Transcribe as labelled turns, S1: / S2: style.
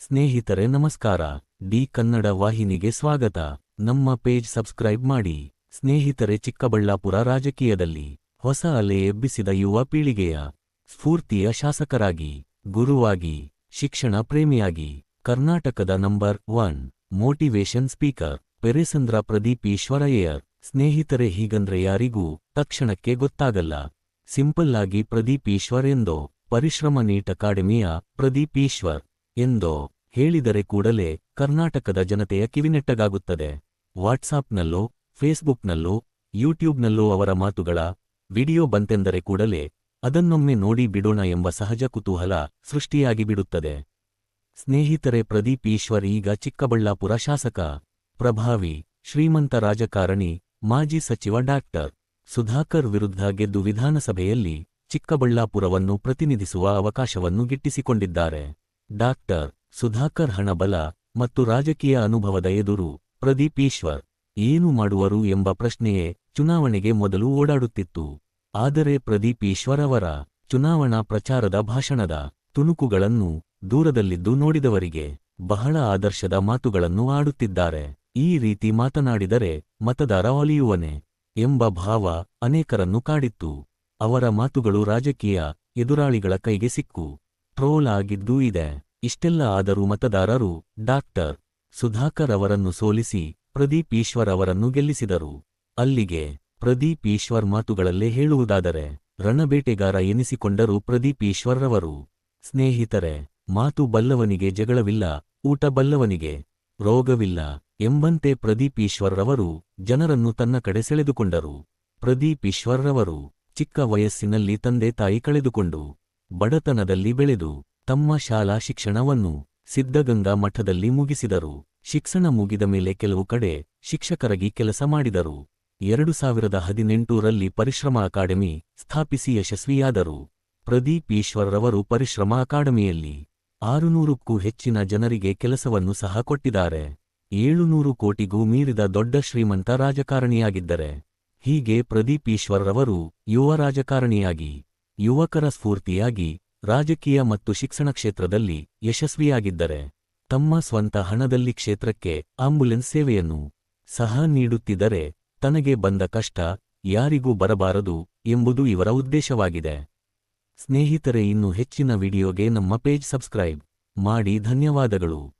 S1: ಸ್ನೇಹಿತರೆ ನಮಸ್ಕಾರ. ಡಿ ಕನ್ನಡ ವಾಹಿನಿಗೆ ಸ್ವಾಗತ. ನಮ್ಮ ಪೇಜ್ ಸಬ್ಸ್ಕ್ರೈಬ್ ಮಾಡಿ. ಸ್ನೇಹಿತರೆ ಚಿಕ್ಕಬಳ್ಳಾಪುರ ರಾಜಕೀಯದಲ್ಲಿ ಹೊಸ ಅಲೆ ಎಬ್ಬಿಸಿದ ಯುವ ಪೀಳಿಗೆಯ ಸ್ಫೂರ್ತಿಯ ಶಾಸಕರಾಗಿ, ಗುರುವಾಗಿ, ಶಿಕ್ಷಣ ಪ್ರೇಮಿಯಾಗಿ ಕರ್ನಾಟಕದ number one motivation speaker Peresandra Pradeep Eshwarayyar. ಸ್ನೇಹಿತರೆ ಹೀಗಂದ್ರೆ ಯಾರಿಗೂ ತಕ್ಷಣಕ್ಕೆ ಗೊತ್ತಾಗಲ್ಲ. ಸಿಂಪಲ್ ಆಗಿ ಪ್ರದೀಪ್ ಈಶ್ವರ್ ಎಂದೋ ಪರಿಶ್ರಮ ನೀಟ್ ಅಕಾಡೆಮಿಯ ಪ್ರದೀಪ್ ಈಶ್ವರ್ ಎಂದೋ ಹೇಳಿದರೆ ಕೂಡಲೇ ಕರ್ನಾಟಕದ ಜನತೆಯ ಕಿವಿನೆಟ್ಟಗಾಗುತ್ತದೆ. ವಾಟ್ಸಾಪ್ನಲ್ಲೋ, ಫೇಸ್ಬುಕ್ನಲ್ಲೋ, ಯೂಟ್ಯೂಬ್ನಲ್ಲೋ ಅವರ ಮಾತುಗಳ ವಿಡಿಯೋ ಬಂತೆಂದರೆ ಕೂಡಲೇ ಅದನ್ನೊಮ್ಮೆ ನೋಡಿ ಬಿಡೋಣ ಎಂಬ ಸಹಜ ಕುತೂಹಲ ಸೃಷ್ಟಿಯಾಗಿ ಬಿಡುತ್ತದೆ ಸ್ನೇಹಿತರೆ, ಪ್ರದೀಪ್ ಈಶ್ವರ್ ಈಗ ಚಿಕ್ಕಬಳ್ಳಾಪುರ ಶಾಸಕ, ಪ್ರಭಾವಿ, ಶ್ರೀಮಂತ ರಾಜಕಾರಣಿ, ಮಾಜಿ ಸಚಿವ ಡಾಕ್ಟರ್ ಸುಧಾಕರ್ ವಿರುದ್ಧ ಗೆದ್ದು ವಿಧಾನಸಭೆಯಲ್ಲಿ ಚಿಕ್ಕಬಳ್ಳಾಪುರವನ್ನು ಪ್ರತಿನಿಧಿಸುವ ಅವಕಾಶವನ್ನು ಗಿಟ್ಟಿಸಿಕೊಂಡಿದ್ದಾರೆ. ಡಾಕ್ಟರ್ ಸುಧಾಕರ್ ಹಣಬಲ ಮತ್ತು ರಾಜಕೀಯ ಅನುಭವದ ಎದುರು ಪ್ರದೀಪ್ ಏನು ಮಾಡುವರು ಎಂಬ ಪ್ರಶ್ನೆಯೇ ಚುನಾವಣೆಗೆ ಮೊದಲು ಓಡಾಡುತ್ತಿತ್ತು. ಆದರೆ ಪ್ರದೀಪ್ ಅವರ ಚುನಾವಣಾ ಪ್ರಚಾರದ ಭಾಷಣದ ತುಣುಕುಗಳನ್ನು ದೂರದಲ್ಲಿದ್ದು ನೋಡಿದವರಿಗೆ ಬಹಳ ಆದರ್ಶದ ಮಾತುಗಳನ್ನು ಆಡುತ್ತಿದ್ದಾರೆ. ಈ ರೀತಿ ಮಾತನಾಡಿದರೆ ಮತದಾರ ಒಲಿಯುವನೆ ಎಂಬ ಭಾವ ಅನೇಕರನ್ನು ಕಾಡಿತ್ತು. ಅವರ ಮಾತುಗಳು ರಾಜಕೀಯ ಎದುರಾಳಿಗಳ ಕೈಗೆ ಸಿಕ್ಕು. ಟ್ರೋಲ್ ಆಗಿದ್ದೂ ಇದೆ. ಇಷ್ಟೆಲ್ಲ ಆದರೂ ಮತದಾರರು ಡಾಕ್ಟರ್ ಸುಧಾಕರ್ ಅವರನ್ನು ಸೋಲಿಸಿ, ಪ್ರದೀಪ್ ಈಶ್ವರ್ ಅವರನ್ನು ಗೆಲ್ಲಿಸಿದರು. ಅಲ್ಲಿಗೆ ಪ್ರದೀಪ್ ಈಶ್ವರ್ ಮಾತುಗಳಲ್ಲೇ ಹೇಳುವುದಾದರೆ, ರಣಬೇಟೆಗಾರ ಎನಿಸಿಕೊಂಡರು ಪ್ರದೀಪ್ ಈಶ್ವರ್ರವರು. ಸ್ನೇಹಿತರೆ, ಮಾತು ಬಲ್ಲವನಿಗೆ ಜಗಳವಿಲ್ಲ, ಊಟ ಬಲ್ಲವನಿಗೆ ರೋಗವಿಲ್ಲ ಎಂಬಂತೆ ಪ್ರದೀಪ್ ಈಶ್ವರ್ರವರು ಜನರನ್ನು ತನ್ನ ಕಡೆ ಸೆಳೆದುಕೊಂಡರು. ಪ್ರದೀಪ್ ಈಶ್ವರ್ರವರು ಚಿಕ್ಕ ವಯಸ್ಸಿನಲ್ಲಿ ತಂದೆ ತಾಯಿ ಕಳೆದುಕೊಂಡು ಬಡತನದಲ್ಲಿ ಬೆಳೆದು ತಮ್ಮ ಶಾಲಾ ಶಿಕ್ಷಣವನ್ನು ಸಿದ್ಧಗಂಗಾ ಮಠದಲ್ಲಿ ಮುಗಿಸಿದರು. ಶಿಕ್ಷಣ ಮುಗಿದ ಮೇಲೆ ಕೆಲವು ಕಡೆ ಶಿಕ್ಷಕರಾಗಿ ಕೆಲಸ ಮಾಡಿದರು. ಎರಡು ಸಾವಿರದ ಹದಿನೆಂಟರಲ್ಲಿ ಪರಿಶ್ರಮ ಅಕಾಡೆಮಿ ಸ್ಥಾಪಿಸಿ ಯಶಸ್ವಿಯಾದರು. ಪ್ರದೀಪ್ ಈಶ್ವರ್ರವರು ಪರಿಶ್ರಮ ಅಕಾಡೆಮಿಯಲ್ಲಿ ಆರುನೂರಕ್ಕೂ ಹೆಚ್ಚಿನ ಜನರಿಗೆ ಕೆಲಸವನ್ನು ಸಹ ಕೊಟ್ಟಿದ್ದಾರೆ. ಏಳುನೂರು ಕೋಟಿಗೂ ಮೀರಿದ ದೊಡ್ಡ ಶ್ರೀಮಂತ ರಾಜಕಾರಣಿಯಾಗಿದ್ದರೆ ಹೀಗೆ ಪ್ರದೀಪ್ ಈಶ್ವರ್ರವರು ಯುವ ರಾಜಕಾರಣಿಯಾಗಿ ಯುವಕರ ಸ್ಫೂರ್ತಿಯಾಗಿ ರಾಜಕೀಯ ಮತ್ತು ಶಿಕ್ಷಣ ಕ್ಷೇತ್ರದಲ್ಲಿ ಯಶಸ್ವಿಯಾಗಿದ್ದರೆ ತಮ್ಮ ಸ್ವಂತ ಹಣದಲ್ಲಿ ಕ್ಷೇತ್ರಕ್ಕೆ ಆಂಬ್ಯುಲೆನ್ಸ್ ಸೇವೆಯನ್ನು ಸಹ ನೀಡುತ್ತಿದ್ದರೆ ತನಗೆ ಬಂದ ಕಷ್ಟ ಯಾರಿಗೂ ಬರಬಾರದು ಎಂಬುದು ಇವರ ಉದ್ದೇಶವಾಗಿದೆ. ಸ್ನೇಹಿತರೆ, ಇನ್ನು ಹೆಚ್ಚಿನ ವಿಡಿಯೋಗೆ ನಮ್ಮ ಪೇಜ್ ಸಬ್ಸ್ಕ್ರೈಬ್ ಮಾಡಿ. ಧನ್ಯವಾದಗಳು.